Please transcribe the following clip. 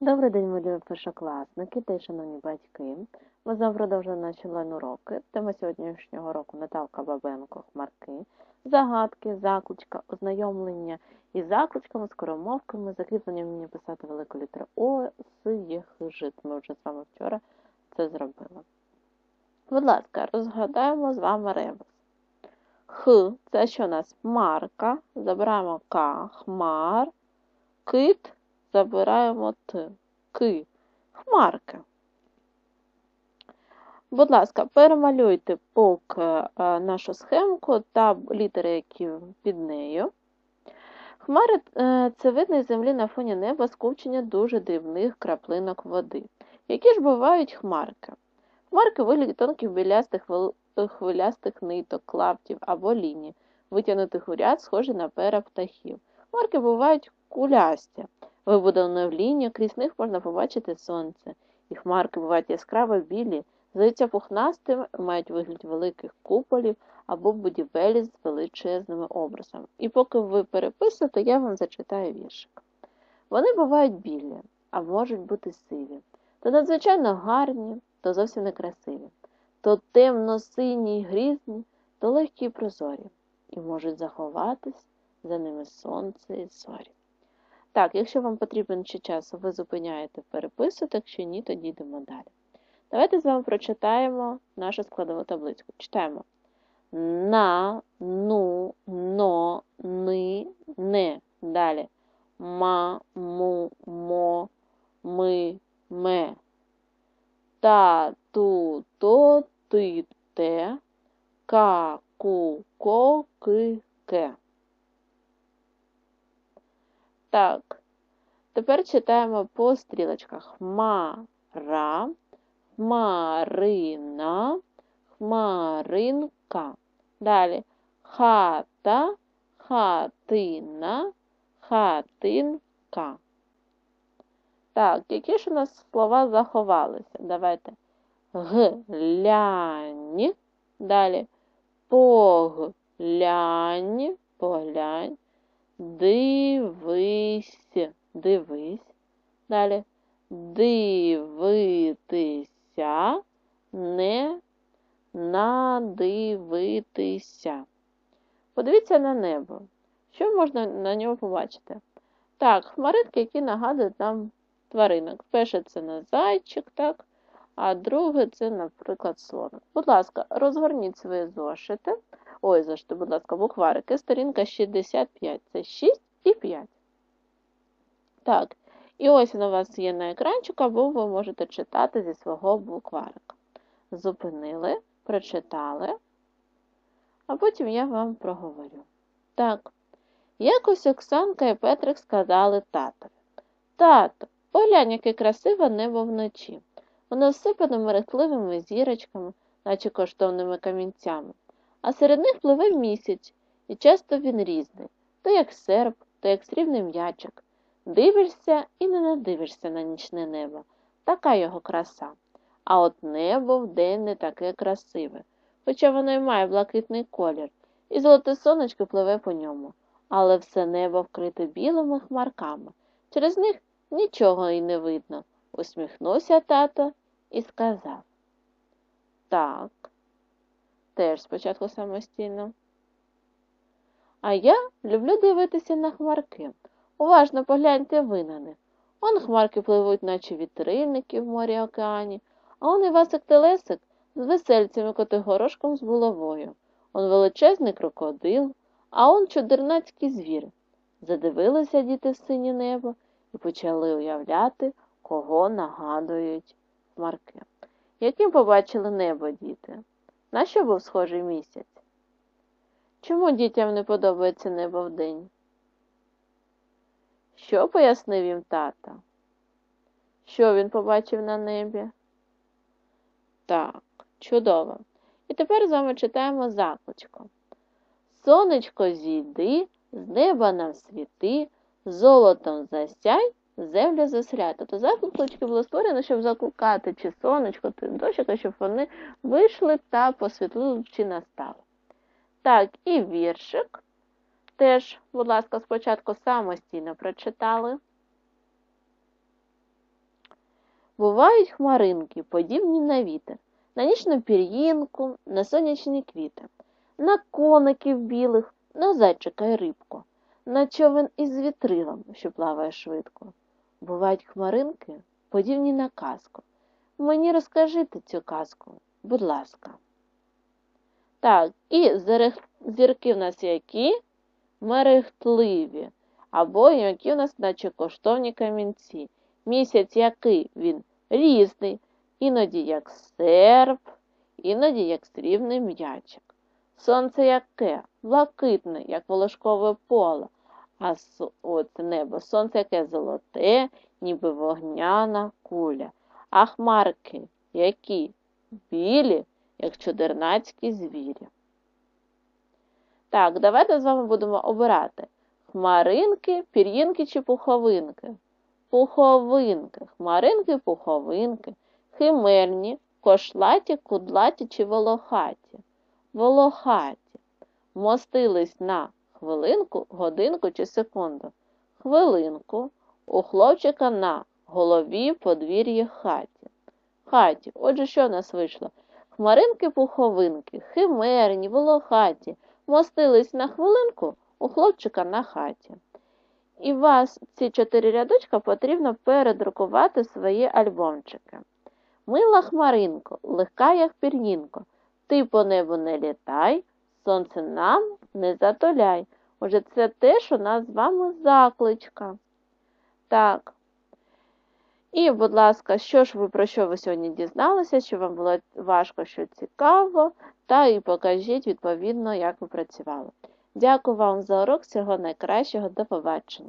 Добрий день, мої першокласники та шановні батьки. Ми знову продовжуємо наші лайн-уроки. Тема сьогоднішнього року Наталка Бабенко, хмарки, загадки, закличка, ознайомлення із закличками, скоромовками, закріплення вміння писати велику літеру О, С, Є, Жит. Ми вже з вами вчора це зробили. Будь ласка, розгадаємо з вами ребус. Х це що у нас марка, забираємо К, хмар, кит забираємо Т. Ки. Хмарка. Будь ласка, перемалюйте поки е, нашу схемку та літери, які під нею. Хмари е, це видно землі на фоні неба скупчення дуже дивних краплинок води. Які ж бувають хмарки? Хмарки вигляді тонких білястих хвилястих ниток, клаптів або ліній, витягнутих у ряд, схожі на пера птахів. Хмарки бувають кулясті, вибудовані в лінію, крізь них можна побачити сонце. І хмарки бувають яскраво білі, здаються пухнастими, мають вигляд великих куполів або будівель з величезними образами. І поки ви переписуєте, я вам зачитаю віршик. Вони бувають білі, а можуть бути сиві, то надзвичайно гарні, то зовсім некрасиві, то темно-сині й грізні, то легкі й прозорі, і можуть заховатись за ними сонце і зорі. Так, якщо вам потрібен ще час, ви зупиняєте, переписуєте, якщо ні, тоді йдемо далі. Давайте з вами прочитаємо нашу складову табличку. Читаємо на, ну, но, ни, не. Далі. Ма, му, мо, ми, ме. Та, ту, то, ти, те. Ка, ку, ко, ки, ке. Так, тепер читаємо по стрілочках хмара, хмарина, хмаринка. Далі хата, хатина, хатинка. Так, які ж у нас слова заховалися? Давайте глянь, далі поглянь. Далі дивитися, не надивитися. Подивіться на небо. Що можна на нього побачити? Так, хмаринки, які нагадують нам тваринок. Перше це на зайчик, так? а друге це, наприклад, слоник. Будь ласка, розгорніть свої зошити. Ой, зашти, будь ласка, букварики. Сторінка 65. Це 6 і 5. Так, і ось він у вас є на екранчику, або ви можете читати зі свого букварика. Зупинили, прочитали, а потім я вам проговорю. Так, якось Оксанка і Петрик сказали татові. Тато, поглянь, яке красиве небо вночі. Воно всипане мерехтливими зірочками, наче коштовними камінцями а серед них пливе місяць, і часто він різний то як серп, то як срібний м'ячик. Дивишся і не надивишся на нічне небо, така його краса. А от небо вдень не таке красиве, хоча воно й має блакитний колір, і золоте сонечко пливе по ньому, але все небо вкрите білими хмарками. Через них нічого й не видно, усміхнувся тато і сказав Так, теж спочатку самостійно. А я люблю дивитися на хмарки. Уважно погляньте ви на них. Он хмарки пливуть, наче вітрильники в морі океані, а он Івасик Телесик з весельцями котигорошком з булавою. Он величезний крокодил, а он чудернацький звір. Задивилися діти в синє небо і почали уявляти, кого нагадують хмарки. Яким побачили небо діти? На що був схожий місяць? Чому дітям не подобається небо вдень? Що пояснив їм тата? Що він побачив на небі? Так, чудово. І тепер з вами читаємо закличку. Сонечко зійди, з неба нам світи, золотом засяй, землю засряти. Тобто заклички було створено, щоб закликати чи сонечко, чи дощика, щоб вони вийшли та посвітлили чи настали. Так, і віршик. Теж, будь ласка, спочатку самостійно прочитали. Бувають хмаринки, подібні на вітер, на нічну пір'їнку, на сонячні квіти, на коників білих, на зайчика й рибку, на човен із вітрилом, що плаває швидко. Бувають хмаринки, подібні на казку. Мені розкажите цю казку, будь ласка. Так, і зірки в нас які? Мерехтливі, або які у нас, наче коштовні камінці. Місяць який він різний, іноді як серп, іноді як срібний м'ячик. Сонце яке? Блакитне, як волошкове поле, а от небо, сонце яке золоте, ніби вогняна куля. А хмарки які? Білі, як чудернацькі звірі. Так, давайте з вами будемо обирати хмаринки, пір'їнки чи пуховинки. Пуховинки, хмаринки, пуховинки, химерні, кошлаті, кудлаті чи волохаті. Волохаті. Мостились на хвилинку, годинку чи секунду. Хвилинку. У хлопчика на голові подвір'ї хаті. Хаті. Отже, що в нас вийшло? Хмаринки-пуховинки, химерні, волохаті, мостились на хвилинку у хлопчика на хаті. І вас ці чотири рядочка потрібно передрукувати свої альбомчики. Мила хмаринко, легка, як пір'їнко, ти по небу не літай, сонце нам не затоляй. Отже, це теж у нас з вами закличка. Так. І, будь ласка, що ж ви про що ви сьогодні дізналися, що вам було важко, що цікаво, та і покажіть відповідно, як ви працювали. Дякую вам за урок. Всього найкращого. До побачення.